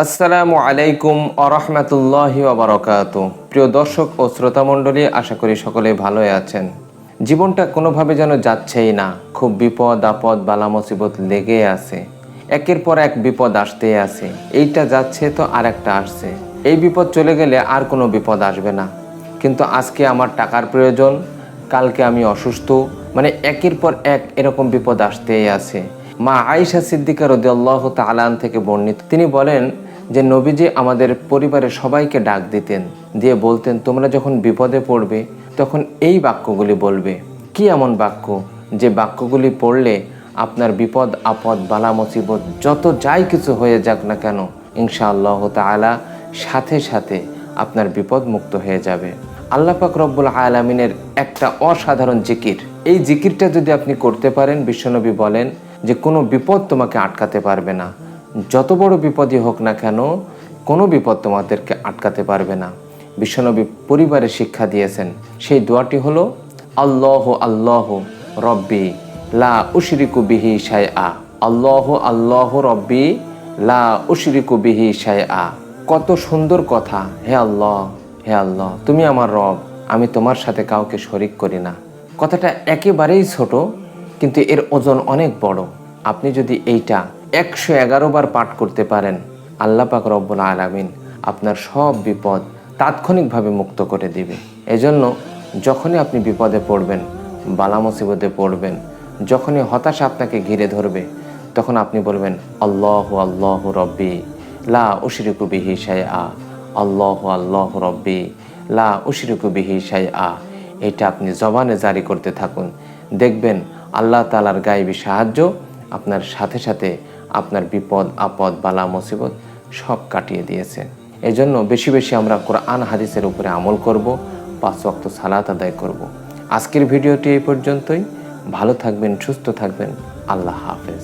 আসসালামু আলাইকুম আরহামতুল্লাহি ওবরাকাত প্রিয় দর্শক ও শ্রোতামণ্ডলী আশা করি সকলে ভালোই আছেন। জীবনটা কোনোভাবে যেন যাচ্ছেই না, খুব বিপদ, আপদ বালা মুসিবত লেগে আছে। একের পর এক বিপদ আসতেই আছে। এইটা যাচ্ছে তো আর একটা আসছে। এই বিপদ চলে গেলে আর কোনো বিপদ আসবে না। কিন্তু আজকে আমার টাকার প্রয়োজন, কালকে আমি অসুস্থ মানে একের পর এক এরকম বিপদ আসতেই আছে। মা আয়েশা সিদ্দিকা রদিয়াল্লাহ তালান থেকে বর্ণিত। তিনি বলেন যে নবীজি আমাদের পরিবারের সবাইকে ডাক দিতেন, দিয়ে বলতেন, তোমরা যখন বিপদে পড়বে, তখন এই বাক্যগুলি বলবে। কি এমন বাক্য? যে বাক্যগুলি পড়লে আপনার বিপদ, আপদ, বালা, মুসিবত, যত যাই কিছু হয়ে যাক না কেন, ইনশাআল্লাহ তাআলা সাথে সাথে আপনার বিপদ মুক্ত হয়ে যাবে। আল্লাহ পাক রব্বুল আলমিনের একটা অসাধারণ জিকির। এই জিকিরটা যদি আপনি করতে পারেন, বিশ্বনবী বলেন যে কোনো বিপদ তোমাকে আটকাতে পারবে না। যত বড় বিপদই হোক না কেন, কোনো বিপদ তোমাদেরকে আটকাতে পারবে না। বিশ্বনবী পরিবারে শিক্ষা দিয়েছেন, সেই দোয়াটি হলো, আল্লাহ আল্লাহ রব্বি লা উশরিকু বিহি শাই আ আল্লাহ আল্লাহ রব্বি লা উশরিকু বিহি শাই আ কত সুন্দর কথা, হে আল্লাহ হে আল্লাহ, তুমি আমার রব, আমি তোমার সাথে কাউকে শরিক করি না। কথাটা একেবারেই ছোট, কিন্তু এর ওজন অনেক বড়। আপনি যদি এইটা একশো এগারো বার পাঠ করতে পারেন। আল্লাহ পাক রব্বুল আলামিন আপনার সব বিপদ তাৎক্ষণিকভাবে মুক্ত করে দিবে। এজন্য যখনই আপনি বিপদে পড়বেন, বালা মুসিবতে পড়বেন, যখনই হতাশা আপনাকে ঘিরে ধরবে, তখন আপনি বলবেন, আল্লাহ আল্লাহ রব্বি, লা উশরিকু বিহি শাই আ আল্লাহ আল্লাহ রব্বি, লা উশরিকু বিহি শাই আ এটা আপনি জবানে জারি করতে থাকুন। দেখবেন আল্লাহ তালার গায়েবী সাহায্য আপনার সাথে সাথে আপনার বিপদ, আপদ, বালা, মুসিবত সব কাটিয়ে দিয়েছে। এজন্য বেশি বেশি আমরা কোরআন, হাদিসের উপরে আমল করব, পাঁচ ওয়াক্ত সালাত আদায় করব। আজকের ভিডিওটি এই পর্যন্তই। ভালো থাকবেন, সুস্থ থাকবেন। আল্লাহ হাফেজ।